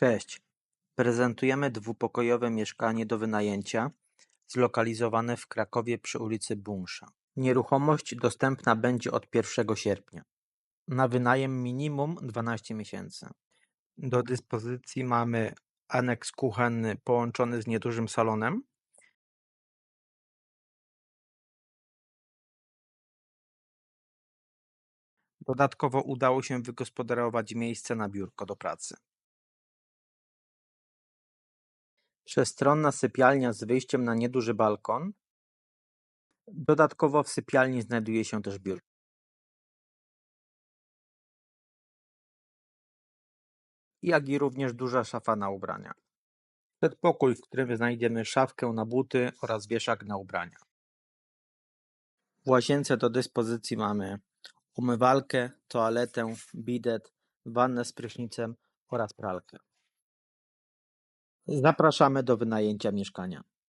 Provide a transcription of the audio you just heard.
Cześć, prezentujemy dwupokojowe mieszkanie do wynajęcia zlokalizowane w Krakowie przy ulicy Bunsza. Nieruchomość dostępna będzie od pierwszego sierpnia. Na wynajem minimum 12 miesięcy. Do dyspozycji mamy aneks kuchenny połączony z niedużym salonem. Dodatkowo udało się wygospodarować miejsce na biurko do pracy. Przestronna sypialnia z wyjściem na nieduży balkon. Dodatkowo w sypialni znajduje się też biurko. Jak i również duża szafa na ubrania. Przedpokój, w którym znajdziemy szafkę na buty oraz wieszak na ubrania. W łazience do dyspozycji mamy umywalkę, toaletę, bidet, wannę z prysznicem oraz pralkę. Zapraszamy do wynajęcia mieszkania.